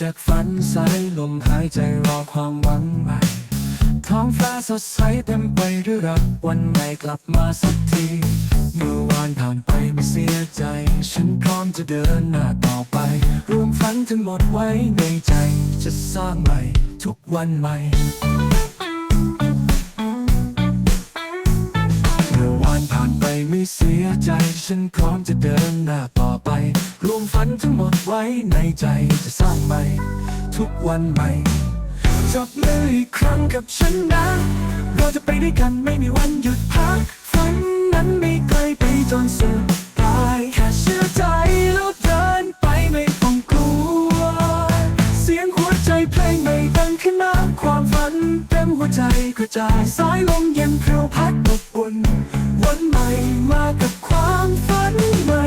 สายลมหายใจรอความหวังใหม่ ท้องฟ้าสดใสเต็มไปด้วยรักวันใหม่กลับมาสักที เมื่อวานผ่านไปไม่เสียใจ ฉันพร้อมจะเดินหน้าต่อไป รวมฝันทั้งหมดไว้ในใจ จะสร้างใหม่ทุกวันใหม่ เสียใจ ฉันพร้อมจะเดินหน้าต่อไป รวมฝันทั้งหมดไว้ในใจจะสร้างใหม่ ทุกวันใหม่จับมืออีกครั้งกับฉันนะ เราจะไปด้วยกันไม่มีวันหยุดพัก ฝันนั้นไม่ไกลไปจนสุดปลายแค่เชื่อใจแล้วเดินไปไม่ต้องกลัว เสียงหัวใจเพลงไม่ดังขึ้นมาความฝันเต็มหัวใจกระจายสายลมเย็นเพรียวพัดอบอุ่น นใหม่มากับความฝันใหม่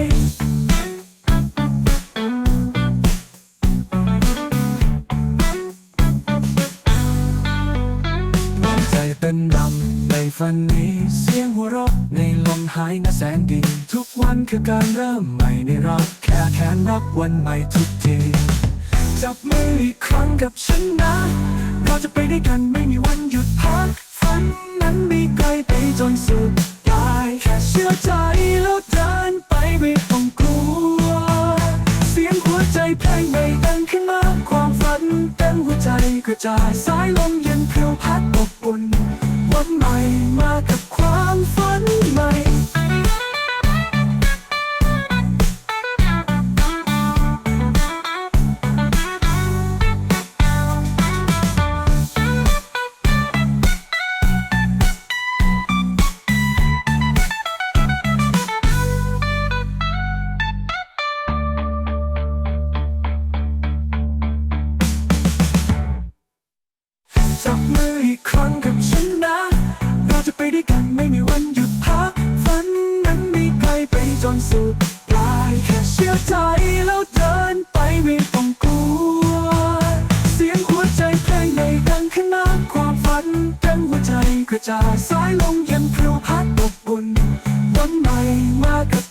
ลมใจเต้นรำในฝันนี้เสียงหัวเราะในลมหายน่าแสนดี ทุกวันคือการเริ่มใหม่ในรักแค่แค้นรักวันใหม่ทุกทีจับมืออีกครั้งกับฉันนะ เราจะไปด้วยกันไม่มีวันหยุดพักฝันนั้นไม่ไกลไปจนสุด กระจายสายลมเย็นเพลียวพัดอบอุ่นวันใหม่มากับ ออีกครั้งกับฉันนะ เราจะไปด้วยกันไม่มีวันหยุดพักฝันนั้นไม่ไกลไปจนสุดปลายแค่เชื่อใจแล้วเดินไปไม่ต้องกลัว เสียงหัวใจเพลงในดังขึ้นมาความฝันเต็มหัวใจกระจายสายลมเย็นเพรียวพัดอบอุ่นวันใหม่มากับ